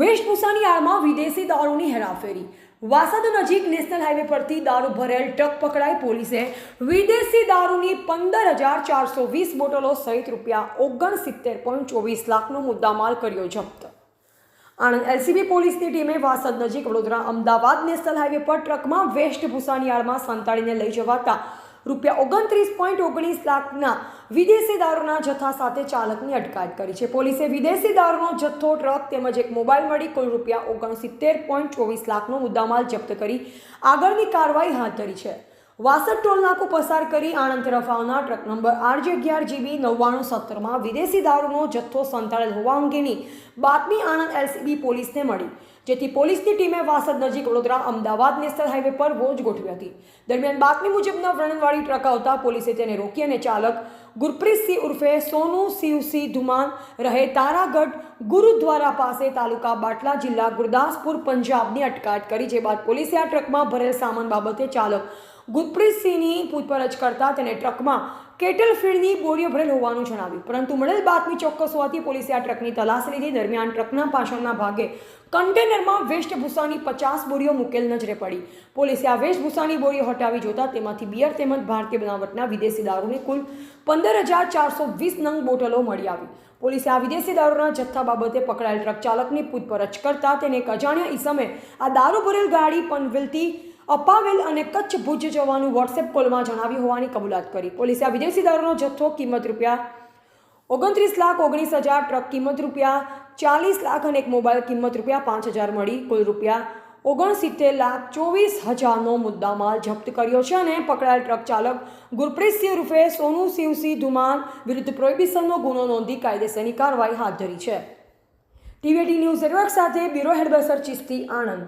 વેશભૂષાની આડમાં વિદેશી દારૂની હેરાફેરી. વાસદ નજીક નેશનલ હાઈવે પરથી દારૂ ભરેલ ટ્રક પકડાઈ પોલીસે વિદેશી દારૂની પંદર હજાર ચારસો વીસ બોટલો સહિત રૂપિયા ઓગણસિત્તેર પોઈન્ટ ચોવીસ લાખનો મુદ્દામાલ કર્યો જપ્ત. આણંદ એલસીબી પોલીસની ટીમે વાસદ નજીક વડોદરા અમદાવાદ નેશનલ હાઈવે પર ટ્રકમાં વેશભૂષાની આડમાં સંતાડીને લઈ જવાતા રૂપિયા ઓગણત્રીસ પોઈન્ટ ઓગણીસ લાખના વિદેશી દારૂના જથ્થા સાથે ચાલકની અટકાયત કરી છે. પોલીસે વિદેશી દારૂનો જથ્થો, ટ્રક તેમજ એક મોબાઈલ મળી કુલ રૂપિયા ઓગણસિત્તેર પોઈન્ટ ચોવીસ લાખનો મુદ્દામાલ જપ્ત કરી આગળની કાર્યવાહી હાથ ધરી છે. વાસદ ટોલનાકો પસાર કરી આણંદ તરફ આવનાર ટ્રક નંબર આરજે અગિયાર જીબી નવ્વાણું સત્તરમાં વિદેશી દારૂનો જથ્થો સંતાડેલ હોવા અંગેની બાતમી આણંદ એલસીબી પોલીસને મળી, જેથી પોલીસની ટીમે વાસદ નજીક વડોદરા અમદાવાદ નેશનલ હાઈવે પર વોચ ગોઠવી હતી. દરમિયાન બાતમી મુજબના વર્ણનવાળી ટ્રક આવતા પોલીસે તેને રોકી અને ચાલક ગુરપ્રીતસિંહ ઉર્ફે સોનુ શિવસિંહ ધુમાન રહે તારાગઢ ગુરુદ્વારા પાસે તાલુકા બાટલા જિલ્લા ગુરદાસપુર, પંજાબની અટકાયત કરી, જે બાદ પોલીસે આ ટ્રકમાં ભરેલ સામાન બાબતે ચાલક ગુરપ્રીતસિંહની પૂછપરછ કરતા તેને ટ્રકમાં કેટલ ફીડની બોરીઓ ભરેલ હોવાનું જણાવ્યું. પરંતુ મળેલ બાતમી ચોક્કસ હોવાથી પોલીસે આ ટ્રકની તલાશ લીધી. દરમિયાન ટ્રકના પાછળના ભાગે કન્ટેનરમાં વેસ્ટભૂષાની પચાસ બોરીઓ મુકેલ નજરે પડી. પોલીસે આ વેશભૂષાની બોરીઓ હટાવી જોતા તેમાંથી બિયર તેમજ ભારતીય બનાવટના વિદેશી દારૂની કુલ પંદર હજાર ચારસો વીસ નંગ બોટલો મળી આવી. પોલીસે આ વિદેશી દારૂના જથ્થા બાબતે પકડાયેલ ટ્રક ચાલકની પૂછપરછ કરતા તેને એક અજાણ્યા ઈસમે આ દારૂ ભરેલ ગાડી પનવેલથી અપાવેલ અને કચ્છ ભુજ જવાનું વોટ્સએપ કોલમાં જણાવ્યું હોવાની કબૂલાત કરી. પોલીસે આ વિદેશી દારૂનો જથ્થો કિંમત રૂપિયા ઓગણત્રીસ લાખ ઓગણીસ હજાર, ટ્રક કિંમત રૂપિયા ચાલીસ લાખ અને એક મોબાઈલ કિંમત રૂપિયા પાંચ હજાર મળી. કુલ રૂપિયા ઓગણસિત્તેર લાખ ચોવીસ હજારનો મુદ્દામાલ જપ્ત કર્યો છે અને પકડાયેલ ટ્રક ચાલક ગુરપ્રીતસિંહ રૂફે સોનુ સિંહસિંહ ધુમાન વિરુદ્ધ પ્રોહિબિશનનો ગુનો નોંધી કાયદેસરની કાર્યવાહી હાથ ધરી છે. ટીવીટી ન્યૂઝ નેટવર્ક સાથે બ્યુરો હેડ ચિસ્તી આણંદ.